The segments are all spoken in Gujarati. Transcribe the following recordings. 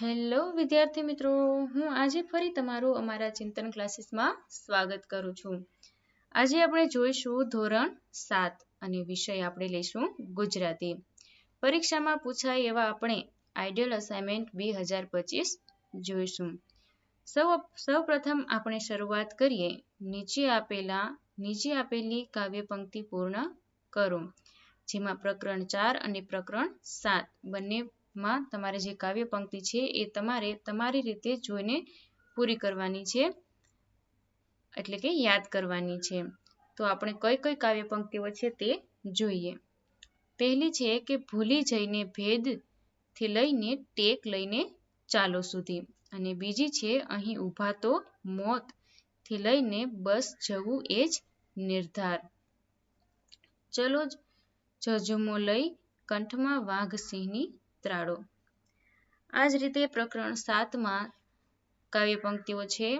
હેલો, વિદ્યાર્થી મિત્રો. હું આજે ફરી તમારું અમારા ચિંતન ક્લાસીસમાં સ્વાગત કરું છું. આજે આપણે જોઈશું ધોરણ સાત અને વિષય આપણે લઈશું ગુજરાતી. પરીક્ષામાં પૂછાય એવા આપણે આઈડિયલ અસાઇનમેન્ટ બે હજાર પચીસ જોઈશું. સૌ સૌપ્રથમ આપણે શરૂઆત કરીએ. નીચે આપેલા, નીચે આપેલી કાવ્ય પંક્તિ પૂર્ણ કરો, જેમાં પ્રકરણ ચાર અને પ્રકરણ સાત બંનેમાં તમારે જે કાવ્ય પંક્તિ છે એ તમારે તમારી રીતે જોઈને પૂરી કરવાની છે, એટલે કે યાદ કરવાની છે. તો આપણે કઈ કઈ કાવ્ય પંક્તિઓ છે તે જોઈએ. પહેલી છે કે ભૂલી જઈને ભેદથી લઈને ટેક લઈને ચાલો સુધી. અને બીજી છે અહીં ઊભા તો મોતથી લઈને બસ જવું એ જ નિર્ધાર. ચલો જજુમો લઈ કંઠમાં વાઘ સિંહની આ જ રીતે પ્રકરણ સાતમાં કાવ્ય પંક્તિઓ છે.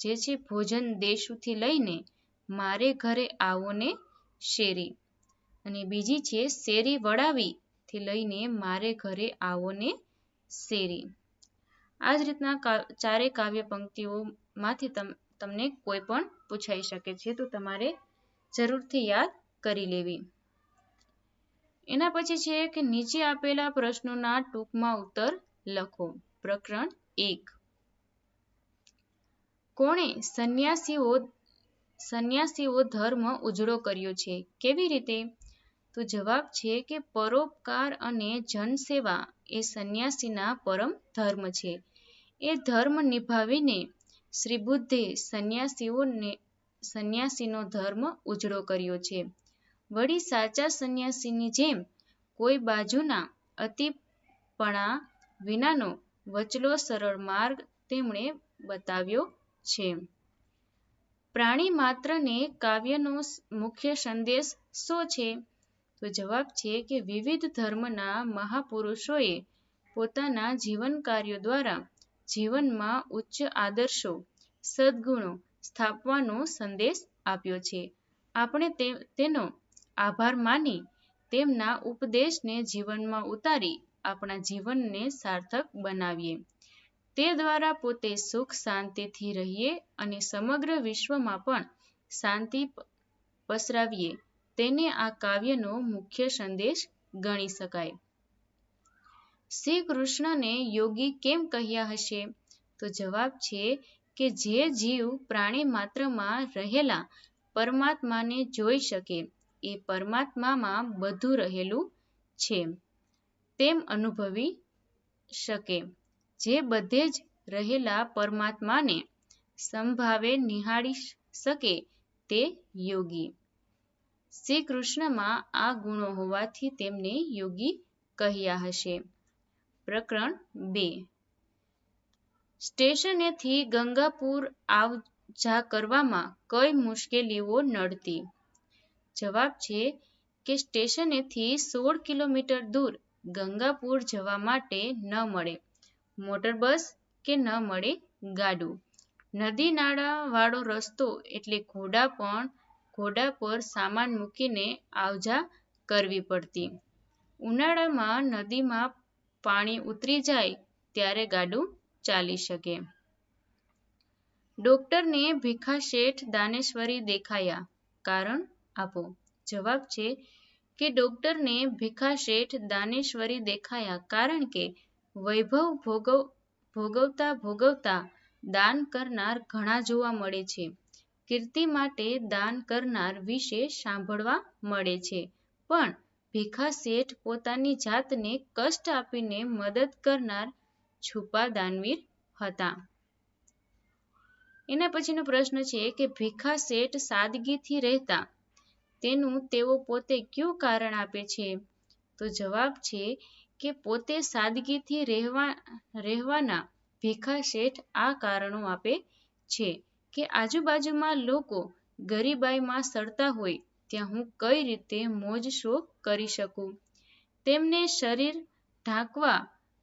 જે છે ભોજન દેશુથી લઈને મારે ઘરે આવો ને શેરી. અને બીજી છે, શેરી વડાવી થી લઈને મારે ઘરે આવો ને શેરી. આ જ રીતના ચારે કાવ્ય પંક્તિઓમાંથી તમને કોઈ પણ પૂછાઈ શકે છે, તો તમારે જરૂરથી યાદ કરી લેવી. એના પછી છે કે નીચે આપેલા પ્રશ્નોના ટૂંકમાં ઉત્તર લખો. પ્રકરણ એક. કોણે સંન્યાસીઓ સંન્યાસીઓ ધર્મ ઉજળો કર્યો છે? કેવી રીતે? તો જવાબ છે કે પરોપકાર અને જનસેવા એ સંન્યાસીના પરમ ધર્મ છે. એ ધર્મ નિભાવીને શ્રી બુદ્ધે સંન્યાસીઓને, સંન્યાસીનો ધર્મ ઉજળો કર્યો છે. વળી સાચા સંન્યાસીની જેમ કોઈ બાજુના અતિપણા વિનાનો વચલો સરળ માર્ગ તેમણે બતાવ્યો છે. પ્રાણી માત્રને કાવ્યનો મુખ્ય સંદેશ શું છે? તો જવાબ છે કે વિવિધ ધર્મના મહાપુરુષોએ પોતાના જીવન કાર્યો દ્વારા જીવનમાં ઉચ્ચ આદર્શો, સદ્ગુણો સ્થાપવાનો સંદેશ આપ્યો છે. આપણે તેનો આભાર માની તેમના ઉપદેશને જીવનમાં ઉતારી આપણા જીવનને સાર્થક બનાવીએ. તે દ્વારા પોતે સુખ શાંતિથી રહીએ અને સમગ્ર વિશ્વમાં પણ શાંતિ પસરાવીએ તેને આ કાવ્યનો મુખ્ય સંદેશ ગણી શકાય. શ્રી કૃષ્ણને યોગી કેમ કહ્યા હશે? તો જવાબ છે કે જે જીવ પ્રાણી માત્રમાં રહેલા પરમાત્માને જોઈ શકે એ પરમાત્મામાં બધું રહેલું છે. તેમ અનુભવી શકે. જે બધે જ રહેલા પરમાત્માને સમભાવે નિહાળી શકે તે યોગી. શ્રી કૃષ્ણમાં આ ગુણો હોવાથી તેમને યોગી કહ્યા હશે. પ્રકરણ બે. સ્ટેશનેથી ગંગાપુર આવ, જા કરવામાં કઈ મુશ્કેલીઓ નડતી? જવાબ છે કે સ્ટેશનેથી સોળ કિલોમીટર દૂર ગંગાપુર જવા માટે ન મળે. મોટર બસ કે ન મળે ગાડું. નદી નાળા વાળો રસ્તો એટલે ઘોડા પણ ઘોડા પર સામાન મૂકીને આવજા કરવી પડતી. ઉનાળામાં નદીમાં પાણી ઉતરી જાય ત્યારે ગાડું ચાલી શકે. ડોક્ટરને ભીખા શેઠ દાનેશ્વરી દેખાયા. કારણ આપો. જવાબ છે કે ડોક્ટરને ભીખા શેઠ દાનેશ્વરી દેખાયા કારણ કે વૈભવ ભોગવ, ભોગવતા ભોગવતા દાન કરનાર ઘણા જોવા મળે છે. કીર્તિ માટે દાન કરનાર વિશે સાંભળવા મળે છે. પણ ભીખા શેઠ પોતાની જાતને કષ્ટ આપીને મદદ કરનાર છુપા દાનવીર હતા. એના પછીનો પ્રશ્ન છે કે ભીખા શેઠ સાદગીથી રહેતા તેનું તેઓ પોતે કયું કારણ આપે છે? તો જવાબ છે કે પોતે સાદગીથી રહેવા, રહેવાના ભીખા શેઠ આ કારણો આપે છે કે આજુબાજુમાં લોકો ગરીબાઈમાં સડતા હોય ત્યાં હું કઈ રીતે મોજ શોખ કરી શકું? તેમને શરીર ઢાંકવા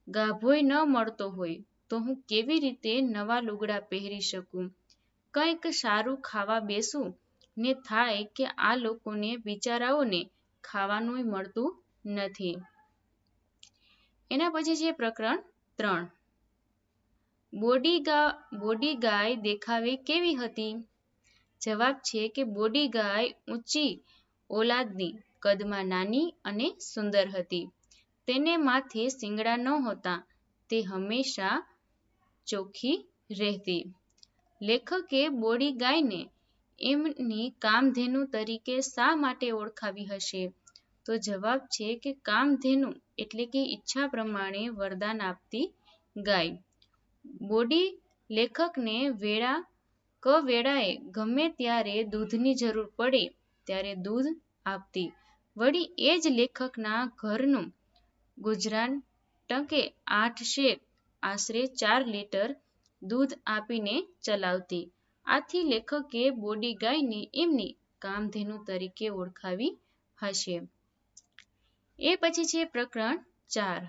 ગાભોય ન મળતો હોય તો હું કેવી રીતે નવા લુગડા પહેરી શકું? કંઈક સારું ખાવા બેસું ને થાય કે આ લોકોને બિચારાઓને ખાવાનું મળતું નથી. એના પછી છે પ્રકરણ ત્રણ. બોડી બોડી ગાય દેખાવે કેવી હતી? જવાબ છે કે બોડી ગાય ઊંચી, ઓલાદની, કદમાં નાની અને સુંદર હતી. તેને માથે શિંગડા નહોતા તે હંમેશા ચોખ્ખી રહેતી. લેખકે બોડી ગાયને એમની કામધેનુ તરીકે શા માટે ઓળખાવી હશે? તો જવાબ છે કે કામધેનુ એટલે કે ઈચ્છા પ્રમાણે વરદાન આપતી ગાય. બોડી લેખકને વેળા કવેળાએ ગમે ત્યારે દૂધની જરૂર પડે ત્યારે દૂધ આપતી. વળી એ જ લેખકના ઘરનું ગુજરાન ટકે આઠ શેર આશરે ચાર લીટર દૂધ આપીને ચલાવતી. આથી લેખકે બોડી ગાયને એમની કામધેનુ તરીકે ઓળખાવી હશે. એ પછી છે પ્રકરણ ચાર.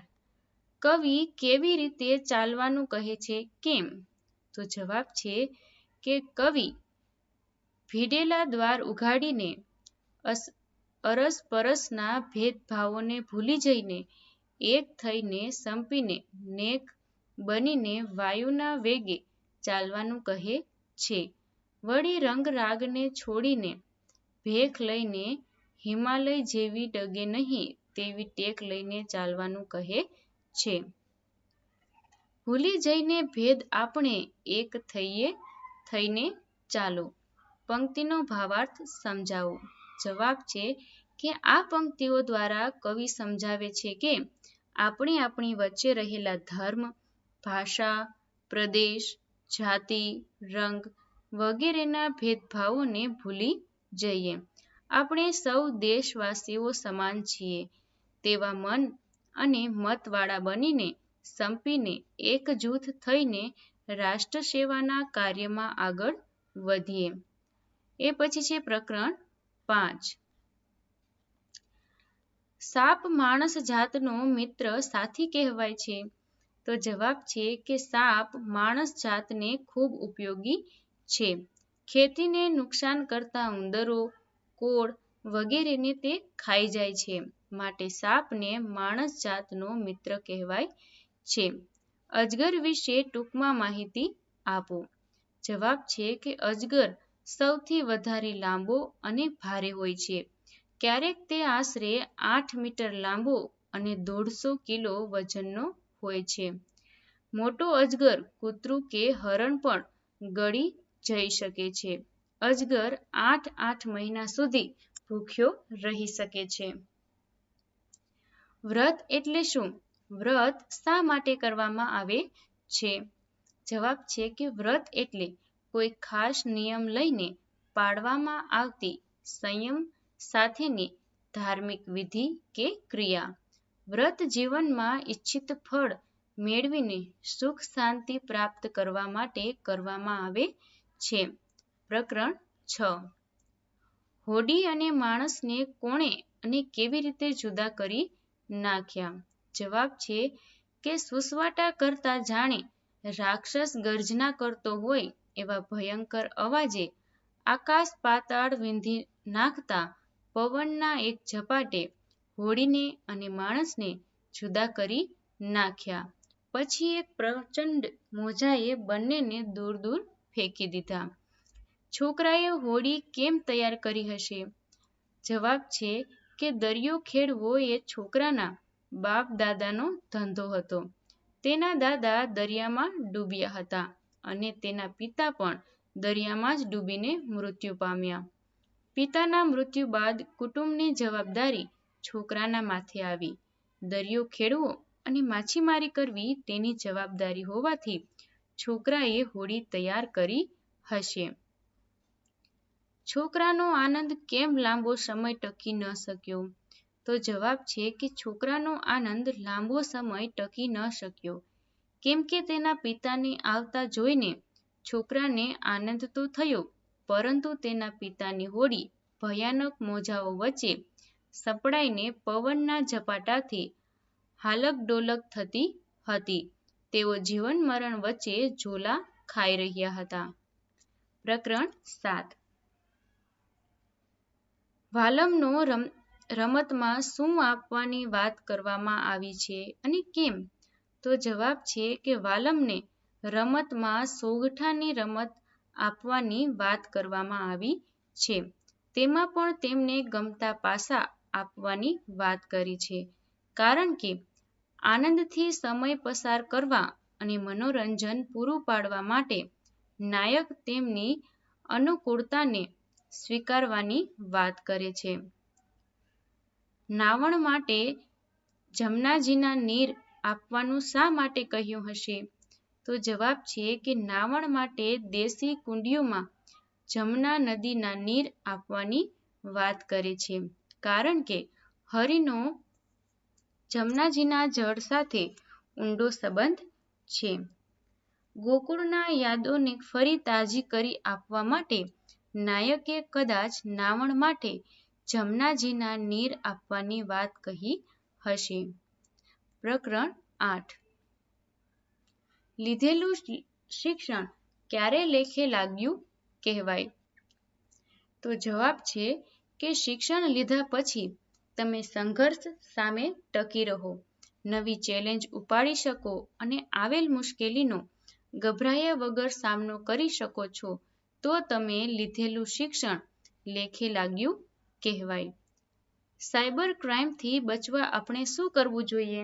કવિ કેવી રીતે ચાલવાનું કહે છે, કેમ? તો જવાબ છે કે કવિ ભીડેલા દ્વાર ઉઘાડીને અરસપરસના ભેદભાવોને ભૂલી જઈને એક થઈને સંપીને નેક બનીને વાયુના વેગે ચાલવાનું કહે છે. વળી રંગરાગને છોડીને ભેખ લઈને હિમાલય જેવી ડગે નહીં તેવી ટેક લઈને ચાલવાનું કહે છે. ભૂલી જઈને ભેદ આપણે એક થઈએ, થઈને ચાલો. પંક્તિનો ભાવાર્થ સમજાવો. જવાબ છે કે આ પંક્તિઓ દ્વારા કવિ સમજાવે છે કે આપણે આપણી વચ્ચે રહેલા ધર્મ, ભાષા, પ્રદેશ જાતિ, રંગ વગેરેના ભેદભાવોને ભૂલી જઈએ. આપણે સૌ દેશવાસીઓ સમાન છીએ. તેવા મન અને મતવાળા બનીને, સંપીને, એકજૂથ થઈને રાષ્ટ્ર સેવાના કાર્યમાં આગળ વધીએ. એ પછી છે પ્રકરણ પાંચ. સાપ માણસ જાતનો મિત્ર સાથી કહેવાય છે. તો જવાબ છે કે સાપ માણસ જાતને ખૂબ ઉપયોગી છે. ખેતીને નુકસાન કરતા ઉંદરો, કોળ વગેરેને તે ખાઈ જાય છે. માટે સાપને માણસ જાતનો મિત્ર કહેવાય છે. અજગર વિશે ટૂંકમાં માહિતી આપો. જવાબ છે કે અજગર સૌથી વધારે લાંબો અને ભારે હોય છે. ક્યારેક તે આશરે આઠ મીટર લાંબો અને દોઢસો કિલો વજનનો હોય છે. મોટો અજગર કૂતરું કે હરણ પણ ગળી જઈ શકે છે. અજગર આઠ આઠ મહિના સુધી ભૂખ્યો રહી શકે છે. વ્રત એટલે શું? વ્રત શા માટે કરવામાં આવે છે? જવાબ છે કે વ્રત એટલે કોઈ ખાસ નિયમ લઈને પાડવામાં આવતી સંયમ સાથેની ધાર્મિક વિધિ કે ક્રિયા. વ્રત જીવનમાં ઈચ્છિત ફળ મેળવીને સુખ શાંતિ પ્રાપ્ત કરવા માટે કરવામાં આવે છે. પ્રકરણ છ. હોડી અને માણસને કોણે અને કેવી રીતે જુદા કરી નાખ્યા? જવાબ છે કે સુસવાટા કરતા જાણે રાક્ષસ ગર્જના કરતો હોય એવા ભયંકર અવાજે આકાશ પાતાળ વિંધી નાખતા પવનના એક ઝપાટે હોડીને અને માણસને જુદા કરી નાખ્યા. પછી એક પ્રચંડ મોજાએ બંનેને દૂર દૂર ફેંકી દીધા. છોકરાએ હોડી કેમ તૈયાર કરી હશે? જવાબ છે કે દરિયો ખેડવો એ છોકરાના બાપ દાદાનો ધંધો હતો. તેના દાદા દરિયામાં ડૂબ્યા હતા અને તેના પિતા પણ દરિયામાં જ ડૂબીને મૃત્યુ પામ્યા. પિતાના મૃત્યુ બાદ કુટુંબની જવાબદારી છોકરાના માથે આવી. દરિયો ખેડવો અને માછીમારી કરવી તેની જવાબદારી હોવાથી છોકરાએ હોડી તૈયાર કરી હશે. છોકરાનો આનંદ કેમ લાંબો સમય ટકી ન શક્યો? તો જવાબ છે કે છોકરાનો આનંદ લાંબો સમય ટકી ન શક્યો. કેમ કે તેના પિતાને આવતા જોઈને છોકરાને આનંદ તો થયો, પરંતુ તેના પિતાની હોડી ભયાનક મોજાઓ વચ્ચે સપડાઈને પવનના ઝપાટાથી હાલક ડોલક થતી હતી. તેઓ જીવન મરણ વચ્ચે ઝોલા ખાઈ રહ્યા હતા. પ્રકરણ સાત. વાલમનો રમ, રમતમાં શું આપવાની વાત કરવામાં આવી છે અને કેમ? તો જવાબ છે કે વાલમને રમતમાં સોગઠાની રમત આપવાની વાત કરવામાં આવી છે. તેમાં પણ તેમને ગમતા પાસા આપવાની વાત કરી છે. કારણ કે આનંદથી સમય પસાર કરવા અને મનોરંજન પૂરું પાડવા માટે નાયક તેમની અનુકૂળતાને સ્વીકારવાની વાત કરે છે. નાવણ માટે જમનાજીના નીર આપવાનું શા માટે કહ્યું હશે? તો જવાબ છે કે નાવણ માટે દેશી કુંડીઓમાં જમના નદીના નીર આપવાની વાત કરે છે. કારણ કે હરિનો જમનાજીના જળ સાથે ઊંડો સંબંધ છે. ગોકુળના યાદોને ફરી તાજી કરી આપવા માટે નાયકે કદાચ નાવણ માટે જમનાજીના નીર આપવાની વાત કહી હશે. પ્રકરણ આઠ લીધેલું શિક્ષણ ક્યારે લેખે લાગ્યું કહેવાય? તો જવાબ છે કે શિક્ષણ લીધા પછી તમે સંઘર્ષ સામે ટકી રહો, નવી ચેલેન્જ ઉપાડી શકો અને આવેલ મુશ્કેલીનો ગભરાયા વગર સામનો કરી શકો છો તો તમે લીધેલું શિક્ષણ લેખે લાગ્યું કહેવાય. સાયબર ક્રાઇમથી બચવા આપણે શું કરવું જોઈએ?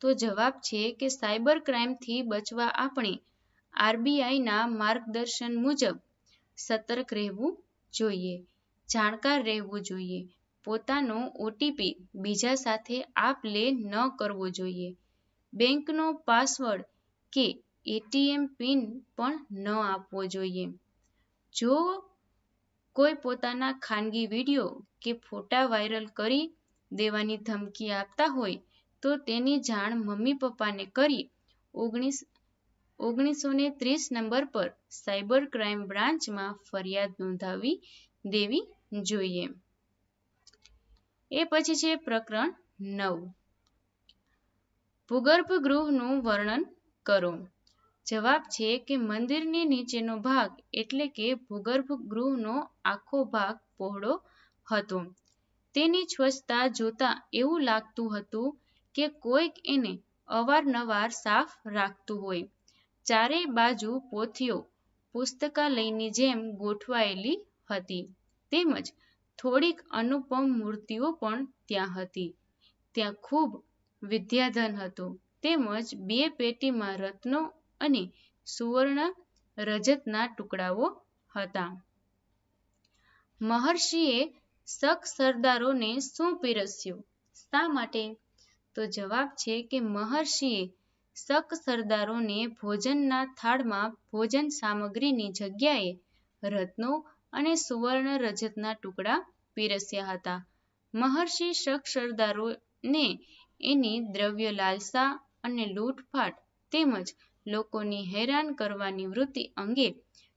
તો જવાબ છે કે સાયબર ક્રાઇમથી બચવા આપણે આરબીઆઈના માર્ગદર્શન મુજબ સતર્ક રહેવું જોઈએ, જાણકાર રહેવું જોઈએ, પોતાનો ઓટીપી બીજા સાથે આપ-લે ન કરવો જોઈએ, બેંકનો પાસવર્ડ કે એટીએમ પિન પણ ન આપવો જોઈએ. જો કોઈ પોતાના ખાનગી વીડિયો કે ફોટા વાયરલ કરી દેવાની ધમકી આપતા હોય તો તેની જાણ મમ્મી-પપ્પાને કરી ઓગણીસો ત્રીસ નંબર પર સાયબર ક્રાઇમ બ્રાન્ચમાં ફરિયાદ નોંધાવી દેવી જોઈએ. એ પછી છે પ્રકરણ નવ ભૂગર્ભ ગૃહનું વર્ણન કરો. જવાબ છે કે મંદિરની નીચેનો ભાગ એટલે કે ભૂગર્ભ ગૃહનો આખો ભાગ પહોળો હતો. તેની સ્વચ્છતા જોતા એવું લાગતું હતું કે કોઈક એને અવારનવાર સાફ રાખતું હોય. ચારે બાજુ પોથીઓ પુસ્તકાલયની જેમ ગોઠવાયેલી હતી તેમજ થોડીક અનુપમ મૂર્તિઓ પણ ત્યાં હતી. ત્યાં ખૂબ વિદ્યાધન હતું તેમજ બે પેટીમાં રત્નો અને સુવર્ણ, રજતના ટુકડાઓ હતા. મહર્ષિએ શક સરદારોને શું પીરસ્યું? શા માટે? તો જવાબ છે કે મહર્ષિએ શક સરદારોને ભોજનના થાળમાં ભોજન સામગ્રીની જગ્યાએ રત્નો અને સુવર્ણ રજતના ટુકડા પીરસ્યા હતા. મહર્ષિ શક સરદારોને એની દ્રવ્ય લાલસા અને લૂંટફાટ તેમજ લોકોની હેરાન કરવાની વૃત્તિ અંગે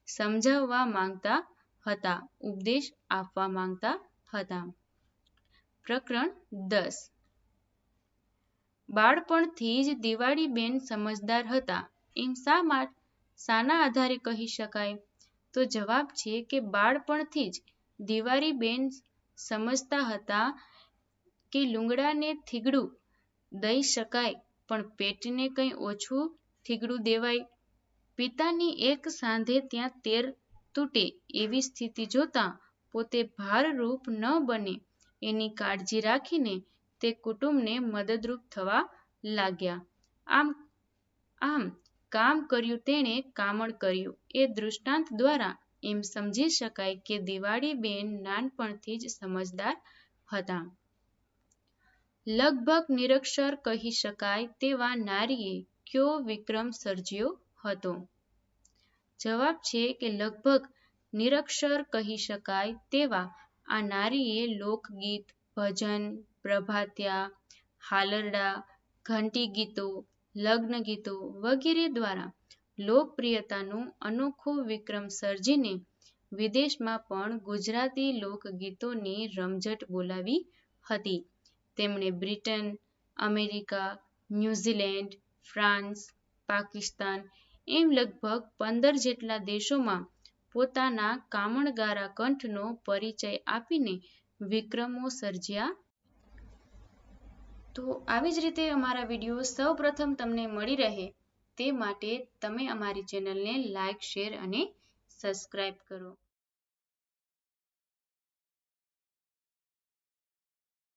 સમજાવવા માંગતા હતા, ઉપદેશ આપવા માંગતા હતા. પ્રકરણ દસ બાળપણથી જ દિવાળીબેન સમજદાર હતા એમ શાના આધારે કહી શકાય? તો જવાબ છે કે બાળપણથી જ દિવાળીબેન સમજતા હતા કે લુંગડાને થીગડું દઈ શકાય, પણ પેટને કંઈ ઓછું થીગડું દેવાય. પિતાની એક સાંધે ત્યાં તેર તૂટે એવી સ્થિતિ જોતા પોતે ભારરૂપ ન બને એની કાળજી રાખીને તે કુટુંબને મદદરૂપ થવા લાગ્યા. આમ કામ કર્યું તેણે કામણ કર્યું એ દૃષ્ટાંત દ્વારા એમ સમજી શકાય કે દિવાળીબેન નાનપણથી જ સમજદાર હતા. લગભગ નિરક્ષર કહી શકાય તેવા નારીએ કયો વિક્રમ સર્જ્યો હતો? જવાબ છે કે લગભગ નિરક્ષર કહી શકાય તેવા આ નારીએ લોકગીત, ભજન, પ્રભાતિયા, હાલરડાં, લગ્ન લગ્નગીતો વગેરે દ્વારા લોકપ્રિયતાનો અનોખો વિક્રમ સર્જીને વિદેશમાં પણ ગુજરાતી લોકગીતોની રમઝટ બોલાવી હતી. તેમણે Britain, America, New Zealand, France, Pakistan એમ લગભગ પંદર જેટલા દેશોમાં પોતાના કામણગારા કંઠનો પરિચય આપીને વિક્રમો સર્જ્યા. તો આવી જ રીતે અમારા વીડિયો સૌપ્રથમ તમને મળી રહે તે માટે તમે અમારી ચેનલને લાઇક શેર અને સબસ્ક્રાઈબ કરો.